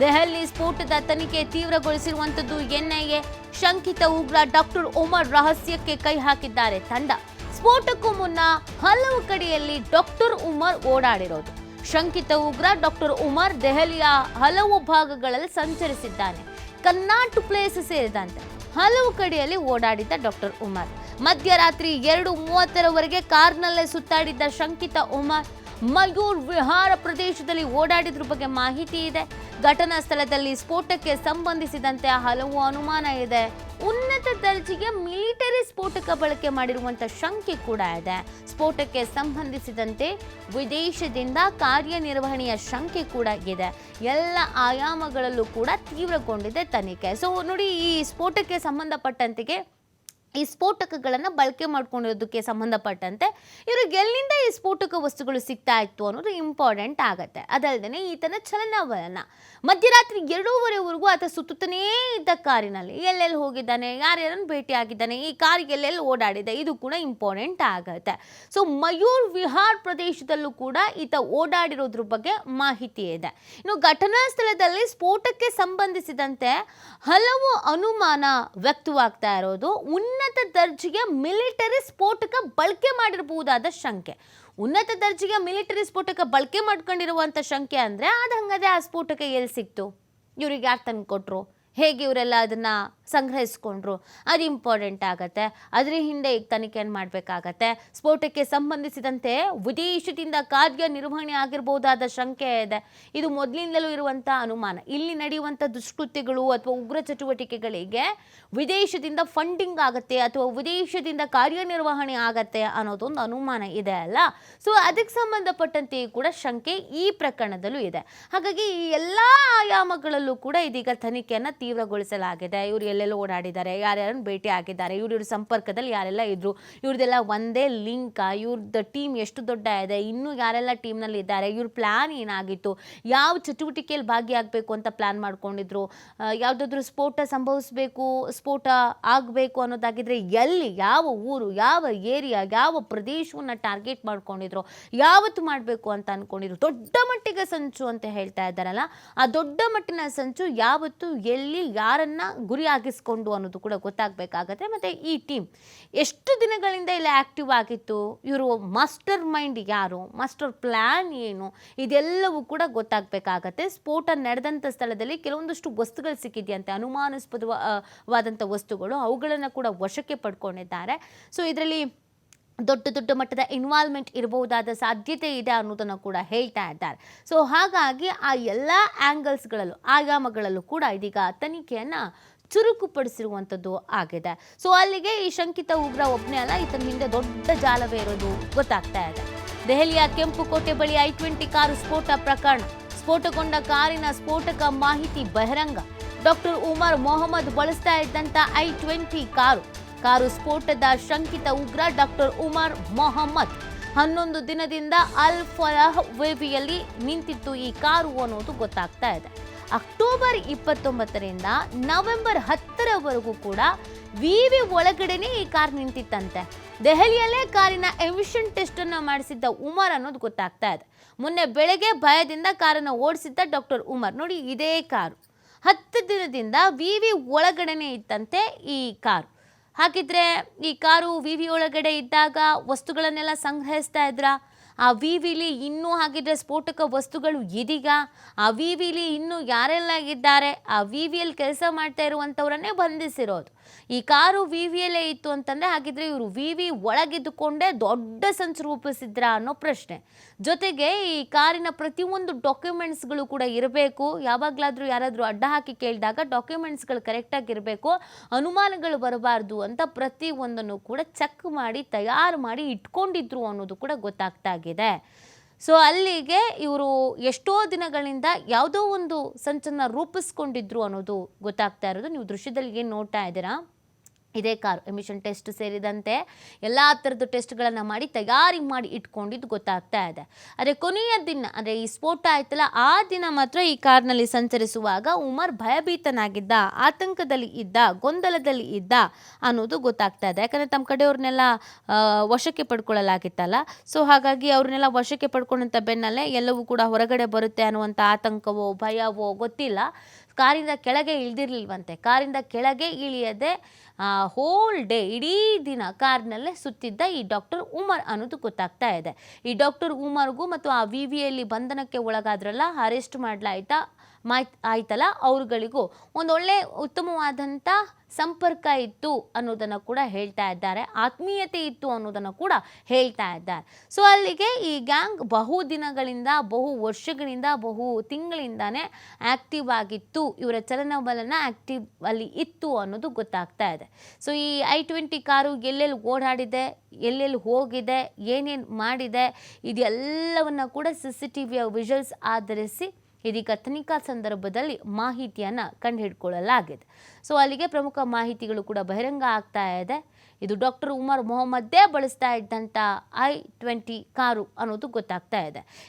ದೆಹಲಿ ಸ್ಫೋಟದ ತನಿಖೆ ತೀವ್ರಗೊಳಿಸಿರುವಂತದ್ದು ಎನ್ಐಎ. ಶಂಕಿತ ಉಗ್ರ ಡಾಕ್ಟರ್ ಉಮರ್ ರಹಸ್ಯಕ್ಕೆ ಕೈ ಹಾಕಿದ್ದಾರೆ ತಂಡ. ಸ್ಫೋಟಕ್ಕೂ ಮುನ್ನ ಹಲವು ಕಡೆಯಲ್ಲಿ ಡಾಕ್ಟರ್ ಉಮರ್ ಓಡಾಡಿರೋದು. ಶಂಕಿತ ಉಗ್ರ ಡಾಕ್ಟರ್ ಉಮರ್ ದೆಹಲಿಯ ಹಲವು ಭಾಗಗಳಲ್ಲಿ ಸಂಚರಿಸಿದ್ದಾನೆ. ಕರ್ನಾಟಕ ಪ್ಲೇಸ್ ಸೇರಿದಂತೆ ಹಲವು ಕಡೆಯಲ್ಲಿ ಓಡಾಡಿದ್ದ ಡಾಕ್ಟರ್ ಉಮರ್ ಮಧ್ಯರಾತ್ರಿ ಎರಡು ಮೂವತ್ತರವರೆಗೆ ಕಾರ್ನಲ್ಲೇ ಸುತ್ತಾಡಿದ್ದ ಶಂಕಿತ ಉಮರ್ ಮಯೂರ್ ವಿಹಾರ ಪ್ರದೇಶದಲ್ಲಿ ಓಡಾಡಿದ್ರ ಬಗ್ಗೆ ಮಾಹಿತಿ ಇದೆ. ಘಟನಾ ಸ್ಥಳದಲ್ಲಿ ಸ್ಫೋಟಕ್ಕೆ ಸಂಬಂಧಿಸಿದಂತೆ ಹಲವು ಅನುಮಾನ ಇದೆ. ಉನ್ನತ ದರ್ಜೆಗೆ ಮಿಲಿಟರಿ ಸ್ಫೋಟಕ ಬಳಕೆ ಮಾಡಿರುವಂತ ಶಂಕೆ ಕೂಡ ಇದೆ. ಸ್ಫೋಟಕ್ಕೆ ಸಂಬಂಧಿಸಿದಂತೆ ವಿದೇಶದಿಂದ ಕಾರ್ಯನಿರ್ವಹಣೆಯ ಶಂಕೆ ಕೂಡ ಇದೆ. ಎಲ್ಲ ಆಯಾಮಗಳಲ್ಲೂ ಕೂಡ ತೀವ್ರಗೊಂಡಿದೆ ತನಿಖೆ. ಸೊ ನೋಡಿ ಈ ಸ್ಫೋಟಕ್ಕೆ ಸಂಬಂಧಪಟ್ಟಂತೆಗೆ ಈ ಸ್ಫೋಟಕಗಳನ್ನು ಬಳಕೆ ಮಾಡ್ಕೊಂಡಿರೋದಕ್ಕೆ ಸಂಬಂಧಪಟ್ಟಂತೆ ಇವ್ರಿಗೆ ಎಲ್ಲಿಂದ ಈ ಸ್ಫೋಟಕ ವಸ್ತುಗಳು ಸಿಗ್ತಾ ಇತ್ತು ಅನ್ನೋದು ಇಂಪಾರ್ಟೆಂಟ್ ಆಗುತ್ತೆ. ಅದಲ್ಲದೆ ಈತನ ಚಲನವಲನ. ಮಧ್ಯರಾತ್ರಿ ಎರಡೂವರೆವರೆಗೂ ಆತ ಸುತ್ತುತ್ತನೇ ಇದ್ದ ಕಾರಿನಲ್ಲಿ ಎಲ್ಲೆಲ್ಲಿ ಹೋಗಿದ್ದಾನೆ, ಯಾರ್ಯಾರನ್ನು ಭೇಟಿ ಆಗಿದ್ದಾನೆ, ಈ ಕಾರಿಗೆ ಎಲ್ಲೆಲ್ಲಿ ಓಡಾಡಿದೆ, ಇದು ಕೂಡ ಇಂಪಾರ್ಟೆಂಟ್ ಆಗುತ್ತೆ. ಸೊ ಮಯೂರ್ ವಿಹಾರ್ ಪ್ರದೇಶದಲ್ಲೂ ಕೂಡ ಈತ ಓಡಾಡಿರೋದ್ರ ಬಗ್ಗೆ ಮಾಹಿತಿ ಇದೆ. ಇನ್ನು ಘಟನಾ ಸ್ಥಳದಲ್ಲಿ ಸ್ಫೋಟಕ್ಕೆ ಸಂಬಂಧಿಸಿದಂತೆ ಹಲವು ಅನುಮಾನ ವ್ಯಕ್ತವಾಗ್ತಾ ಇರೋದು. ಉನ್ನತ ದರ್ಜೆಯ ಮಿಲಿಟರಿ ಸ್ಫೋಟಕ ಬಳಕೆ ಮಾಡಿರಬಹುದಾದ ಶಂಕೆ. ಉನ್ನತ ದರ್ಜೆಯ ಮಿಲಿಟರಿ ಸ್ಫೋಟಕ ಬಳಕೆ ಮಾಡ್ಕೊಂಡಿರುವಂಥ ಶಂಕೆ ಅಂದರೆ ಅದು ಹಂಗದೆ ಆ ಸ್ಫೋಟಕ ಎಲ್ಲಿ ಸಿಕ್ತು? ಇವ್ರಿಗೆ ಯಾರು ತಂದು ಕೊಟ್ರು ಹೇಗೆ ಇವರೆಲ್ಲ ಅದನ್ನು ಸಂಗ್ರಹಿಸ್ಕೊಂಡ್ರು? ಅದು ಇಂಪಾರ್ಟೆಂಟ್ ಆಗುತ್ತೆ. ಅದರ ಹಿಂದೆ ಈಗ ತನಿಖೆಯನ್ನು ಮಾಡಬೇಕಾಗತ್ತೆ? ಸ್ಫೋಟಕ್ಕೆ ಸಂಬಂಧಿಸಿದಂತೆ ವಿದೇಶದಿಂದ ಕಾರ್ಯನಿರ್ವಹಣೆ ಆಗಿರಬಹುದಾದ ಶಂಕೆ ಇದೆ. ಇದು ಮೊದಲಿಂದಲೂ ಇರುವಂಥ ಅನುಮಾನ. ಇಲ್ಲಿ ನಡೆಯುವಂಥ ದುಷ್ಕೃತ್ಯಗಳು ಅಥವಾ ಉಗ್ರ ಚಟುವಟಿಕೆಗಳಿಗೆ ವಿದೇಶದಿಂದ ಫಂಡಿಂಗ್ ಆಗುತ್ತೆ ಅಥವಾ ವಿದೇಶದಿಂದ ಕಾರ್ಯನಿರ್ವಹಣೆ ಆಗತ್ತೆ ಅನ್ನೋದೊಂದು ಅನುಮಾನ ಇದೆ ಅಲ್ಲ? ಸೊ ಅದಕ್ಕೆ ಸಂಬಂಧಪಟ್ಟಂತೆ ಕೂಡ ಶಂಕೆ ಈ ಪ್ರಕರಣದಲ್ಲೂ ಇದೆ. ಹಾಗಾಗಿ ಈ ಎಲ್ಲ ಆಯಾಮಗಳಲ್ಲೂ ಕೂಡ ಇದೀಗ ತನಿಖೆಯನ್ನು ತೀವ್ರಗೊಳಿಸಲಾಗಿದೆ. ಇವರು ಎಲ್ಲೆಲ್ಲ ಓಡಾಡಿದ್ದಾರೆ, ಯಾರ್ಯಾರನ್ನು ಭೇಟಿ ಆಗಿದ್ದಾರೆ, ಇವ್ರ ಸಂಪರ್ಕದಲ್ಲಿ ಯಾರೆಲ್ಲ ಇದ್ರು, ಇವ್ರದ್ದೆಲ್ಲ ಒಂದೇ ಲಿಂಕ ಇವ್ರದ್ದು ಟೀಮ್ ಎಷ್ಟು ದೊಡ್ಡ ಇದೆ, ಇನ್ನೂ ಯಾರೆಲ್ಲ ಟೀಮ್ನಲ್ಲಿ ಇದ್ದಾರೆ, ಇವ್ರ ಪ್ಲ್ಯಾನ್ ಏನಾಗಿತ್ತು, ಯಾವ ಚಟುವಟಿಕೆಯಲ್ಲಿ ಭಾಗಿಯಾಗಬೇಕು ಅಂತ ಪ್ಲ್ಯಾನ್ ಮಾಡ್ಕೊಂಡಿದ್ರು ಯಾವುದಾದ್ರೂ ಸ್ಫೋಟ ಸಂಭವಿಸಬೇಕು, ಸ್ಫೋಟ ಆಗಬೇಕು ಅನ್ನೋದಾಗಿದ್ರೆ ಎಲ್ಲಿ, ಯಾವ ಊರು, ಯಾವ ಏರಿಯಾ, ಯಾವ ಪ್ರದೇಶವನ್ನು ಟಾರ್ಗೆಟ್ ಮಾಡ್ಕೊಂಡಿದ್ರು, ಯಾವತ್ತು ಮಾಡಬೇಕು ಅಂತ ಅನ್ಕೊಂಡಿದ್ರು. ದೊಡ್ಡ ಮಟ್ಟಿಗೆ ಸಂಚು ಅಂತ ಹೇಳ್ತಾ ಇದ್ದಾರಲ್ಲ, ಆ ದೊಡ್ಡ ಮಟ್ಟಿನ ಸಂಚು ಯಾವತ್ತು ಎಲ್ಲಿ ಯಾರನ್ನ ಗುರಿಯಾಗಿಸ್ಕೊಂಡು ಅನ್ನೋದು ಕೂಡ ಗೊತ್ತಾಗಬೇಕಾಗತ್ತೆ. ಮತ್ತು ಈ ಟೀಮ್ ಎಷ್ಟು ದಿನಗಳಿಂದ ಇಲ್ಲಿ ಆ್ಯಕ್ಟಿವ್ ಆಗಿತ್ತು, ಇವರು ಮಾಸ್ಟರ್ ಮೈಂಡ್ ಯಾರು, ಮಾಸ್ಟರ್ ಪ್ಲ್ಯಾನ್ ಏನು, ಇದೆಲ್ಲವೂ ಕೂಡ ಗೊತ್ತಾಗಬೇಕಾಗತ್ತೆ. ಸ್ಫೋಟ ನಡೆದಂಥ ಸ್ಥಳದಲ್ಲಿ ಕೆಲವೊಂದಷ್ಟು ವಸ್ತುಗಳು ಸಿಕ್ಕಿದೆಯಂತೆ ಅನುಮಾನಾಸ್ಪದವಾದಂಥ ವಸ್ತುಗಳು, ಅವುಗಳನ್ನು ಕೂಡ ವಶಕ್ಕೆ ಪಡ್ಕೊಂಡಿದ್ದಾರೆ. ಸೊ ಇದರಲ್ಲಿ ದೊಡ್ಡ ದೊಡ್ಡ ಮಟ್ಟದ ಇನ್ವಾಲ್ವ್ಮೆಂಟ್ ಇರಬಹುದಾದ ಸಾಧ್ಯತೆ ಇದೆ ಅನ್ನೋದನ್ನು ಕೂಡ ಹೇಳ್ತಾ ಇದ್ದಾರೆ. ಸೊ ಹಾಗಾಗಿ ಆ ಎಲ್ಲ ಆ್ಯಂಗಲ್ಸ್ಗಳಲ್ಲೂ ಆಯಾಮಗಳಲ್ಲೂ ಕೂಡ ಇದೀಗ ತನಿಖೆಯನ್ನು ಚುರುಕುಪಡಿಸಿರುವಂಥದ್ದು ಆಗಿದೆ. ಸೊ ಅಲ್ಲಿಗೆ ಈ ಶಂಕಿತ ಉಗ್ರ ಒಬ್ಬನೇ ಅಲ್ಲ, ಈತನ ಹಿಂದೆ ದೊಡ್ಡ ಜಾಲವೇ ಇರೋದು ಗೊತ್ತಾಗ್ತಾ ಇದೆ. ದೆಹಲಿಯ ಕೆಂಪುಕೋಟೆ ಬಳಿ ಐ ಟ್ವೆಂಟಿ ಕಾರು ಸ್ಫೋಟ ಪ್ರಕರಣ. ಸ್ಫೋಟಗೊಂಡ ಕಾರಿನ ಸ್ಫೋಟಕ ಮಾಹಿತಿ ಬಹಿರಂಗ. ಡಾಕ್ಟರ್ ಉಮರ್ ಮೊಹಮ್ಮದ್ ಬಳಸ್ತಾ ಇದ್ದಂಥ ಐ ಟ್ವೆಂಟಿ ಕಾರು ಕಾರು ಸ್ಫೋಟದ ಶಂಕಿತ ಉಗ್ರ ಡಾಕ್ಟರ್ ಉಮರ್ ಮೊಹಮ್ಮದ್ ಹನ್ನೊಂದು ದಿನದಿಂದ ಅಲ್ ಫಲಾಹ್ ವೇವಿಯಲ್ಲಿ ನಿಂತಿತ್ತು ಈ ಕಾರು ಅನ್ನೋದು ಗೊತ್ತಾಗ್ತಾ ಇದೆ. ಅಕ್ಟೋಬರ್ ಇಪ್ಪತ್ತೊಂಬತ್ತರಿಂದ ನವೆಂಬರ್ ಹತ್ತರವರೆಗೂ ಕೂಡ ವಿವಿ ಒಳಗಡೆನೆ ಈ ಕಾರ್ ನಿಂತಿತ್ತಂತೆ. ದೆಹಲಿಯಲ್ಲೇ ಕಾರಿನ ಎಮಿಷನ್ ಟೆಸ್ಟ್ ಅನ್ನು ಮಾಡಿಸಿದ್ದ ಉಮರ್ ಅನ್ನೋದು ಗೊತ್ತಾಗ್ತಾ ಇದೆ. ಮೊನ್ನೆ ಬೆಳಗ್ಗೆ ಭಯದಿಂದ ಕಾರನ್ನು ಓಡಿಸಿದ್ದ ಡಾಕ್ಟರ್ ಉಮರ್. ನೋಡಿ, ಇದೇ ಕಾರು. ಹತ್ತು ದಿನದಿಂದ ವಿವಿ ಒಳಗಡೆನೆ ಇತ್ತಂತೆ ಈ ಕಾರು. ಹಾಗಿದ್ರೆ ಈ ಕಾರು ವಿ ವಿ ಒಳಗಡೆ ಇದ್ದಾಗ ವಸ್ತುಗಳನ್ನೆಲ್ಲ ಸಂಗ್ರಹಿಸ್ತಾ ಇದ್ರ? ಆ ವಿ ವಿಲಿ ಇನ್ನೂ ಹಾಗಿದ್ರೆ ಸ್ಫೋಟಕ ವಸ್ತುಗಳು ಇದೀಗ? ಆ ವಿ ವಿಲಿ ಇನ್ನೂ ಯಾರೆಲ್ಲ ಇದ್ದಾರೆ? ಆ ವಿ ವಿಯಲ್ಲಿ ಕೆಲಸ ಮಾಡ್ತಾ ಇರುವಂಥವ್ರನ್ನೇ ಬಂಧಿಸಿರೋದು. ಈ ಕಾರು ವಿ ವಿಯಲ್ಲೇ ಇತ್ತು ಅಂತಂದರೆ ಹಾಗಿದ್ರೆ ಇವರು ವಿ ವಿ ಒಳಗಿದ್ದುಕೊಂಡೇ ದೊಡ್ಡ ಸಂಚು ರೂಪಿಸಿದ್ರ ಅನ್ನೋ ಪ್ರಶ್ನೆ. ಜೊತೆಗೆ ಈ ಕಾರಿನ ಪ್ರತಿಯೊಂದು ಡಾಕ್ಯುಮೆಂಟ್ಸ್ಗಳು ಕೂಡ ಇರಬೇಕು. ಯಾವಾಗಲಾದರೂ ಯಾರಾದರೂ ಅಡ್ಡ ಹಾಕಿ ಕೇಳಿದಾಗ ಡಾಕ್ಯುಮೆಂಟ್ಸ್ಗಳು ಕರೆಕ್ಟಾಗಿ ಇರಬೇಕು. ಅನುಮಾನಗಳು ಬರಬಾರ್ದು ಅಂತ ಪ್ರತಿಯೊಂದನ್ನು ಕೂಡ ಚೆಕ್ ಮಾಡಿ, ತಯಾರು ಮಾಡಿ ಇಟ್ಕೊಂಡಿದ್ರು ಅನ್ನೋದು ಕೂಡ ಗೊತ್ತಾಗ್ತಾ ಆಗಿದೆ. ಸೊ ಅಲ್ಲಿಗೆ ಇವರು ಎಷ್ಟೋ ದಿನಗಳಿಂದ ಯಾವುದೋ ಒಂದು ಸಂಚನ್ನು ರೂಪಿಸ್ಕೊಂಡಿದ್ರು ಅನ್ನೋದು ಗೊತ್ತಾಗ್ತಾ ಇರೋದು. ನೀವು ದೃಶ್ಯದಲ್ಲಿ ಏನು ನೋಡ್ತಾ ಇದ್ದೀರಾ? ಇದೇ ಕಾರು ಎಮಿಷನ್ ಟೆಸ್ಟ್ ಸೇರಿದಂತೆ ಎಲ್ಲ ಥರದ ಟೆಸ್ಟ್ಗಳನ್ನು ಮಾಡಿ ತಯಾರಿ ಮಾಡಿ ಇಟ್ಕೊಂಡಿದ್ದು ಗೊತ್ತಾಗ್ತಾ ಇದೆ. ಆದರೆ ಕೊನೆಯ ದಿನ ಅಂದರೆ ಈ ಸ್ಫೋಟ ಆಯ್ತಲ್ಲ, ಆ ದಿನ ಮಾತ್ರ ಈ ಕಾರ್ನಲ್ಲಿ ಸಂಚರಿಸುವಾಗ ಉಮರ್ ಭಯಭೀತನಾಗಿದ್ದ, ಆತಂಕದಲ್ಲಿ ಇದ್ದ, ಗೊಂದಲದಲ್ಲಿ ಇದ್ದ ಅನ್ನೋದು ಗೊತ್ತಾಗ್ತಾ ಇದೆ. ಯಾಕಂದರೆ ತಮ್ಮ ಕಡೆಯವ್ರನ್ನೆಲ್ಲ ವಶಕ್ಕೆ ಪಡ್ಕೊಳ್ಳಲಾಗಿತ್ತಲ್ಲ. ಸೊ ಹಾಗಾಗಿ ಅವ್ರನ್ನೆಲ್ಲ ವಶಕ್ಕೆ ಪಡ್ಕೊಂಡಂಥ ಬೆನ್ನಲ್ಲೇ ಎಲ್ಲವೂ ಕೂಡ ಹೊರಗಡೆ ಬರುತ್ತೆ ಅನ್ನುವಂಥ ಆತಂಕವೋ, ಭಯವೋ ಗೊತ್ತಿಲ್ಲ. ಕಾರಿಂದ ಕೆಳಗೆ ಇಳ್ದಿರ್ಲಿಲ್ವಂತೆ. ಕಾರಿಂದ ಕೆಳಗೆ ಇಳಿಯದೆ ಹೋಲ್ ಡೇ ಇಡೀ ದಿನ ಕಾರ್ನಲ್ಲೇ ಸುತ್ತಿದ್ದ ಈ ಡಾಕ್ಟರ್ ಉಮರ್ ಅನ್ನೋದು ಗೊತ್ತಾಗ್ತಾ ಇದೆ. ಈ ಡಾಕ್ಟರ್ ಉಮರ್ಗೂ ಮತ್ತು ಆ ವಿ ವಿಯಲ್ಲಿ ಬಂಧನಕ್ಕೆ ಒಳಗಾದ್ರಲ್ಲ ಅರೆಸ್ಟ್ ಮಾಡಲಾಯ್ತಾ? ಮಾಯ್ ಆಯ್ತಲ್ಲ ಅವ್ರುಗಳಿಗೂ. ಒಂದೊಳ್ಳೆ ಉತ್ತಮವಾದಂಥ ಸಂಪರ್ಕ ಇತ್ತು ಅನ್ನೋದನ್ನು ಕೂಡ ಹೇಳ್ತಾ ಇದ್ದಾರೆ. ಆತ್ಮೀಯತೆ ಇತ್ತು ಅನ್ನೋದನ್ನು ಕೂಡ ಹೇಳ್ತಾ ಇದ್ದಾರೆ. ಸೊ ಅಲ್ಲಿಗೆ ಈ ಗ್ಯಾಂಗ್ ಬಹು ದಿನಗಳಿಂದ, ಬಹು ವರ್ಷಗಳಿಂದ, ಬಹು ತಿಂಗಳಿಂದಾನೇ ಆಕ್ಟಿವ್ ಆಗಿತ್ತು. ಇವರ ಚಲನಬಲನ ಆಕ್ಟಿವ್ ಅಲ್ಲಿ ಇತ್ತು ಅನ್ನೋದು ಗೊತ್ತಾಗ್ತಾ ಇದೆ. ಸೊ ಈ ಐ ಟ್ವೆಂಟಿ ಕಾರು ಎಲ್ಲೆಲ್ಲಿ ಓಡಾಡಿದೆ, ಎಲ್ಲೆಲ್ಲಿ ಹೋಗಿದೆ, ಏನೇನು ಮಾಡಿದೆ, ಇದೆಲ್ಲವನ್ನ ಕೂಡ ಸಿ ಸಿ ಟಿ ವಿಯ ವಿಜುವಲ್ಸ್ ಆಧರಿಸಿ ಇದೀಗ ತನಿಖಾ ಸಂದರ್ಭದಲ್ಲಿ ಮಾಹಿತಿಯನ್ನು ಕಂಡುಹಿಡ್ಕೊಳ್ಳಲಾಗಿದೆ. ಸೊ ಅಲ್ಲಿಗೆ ಪ್ರಮುಖ ಮಾಹಿತಿಗಳು ಕೂಡ ಬಹಿರಂಗ ಆಗ್ತಾ ಇದೆ. ಇದು ಡಾಕ್ಟರ್ ಉಮರ್ ಮೊಹಮ್ಮದ್ದೇ ಬಳಸ್ತಾ ಇದ್ದಂಥ ಐ ಟ್ವೆಂಟಿ ಕಾರು ಅನ್ನೋದು ಗೊತ್ತಾಗ್ತಾ ಇದೆ.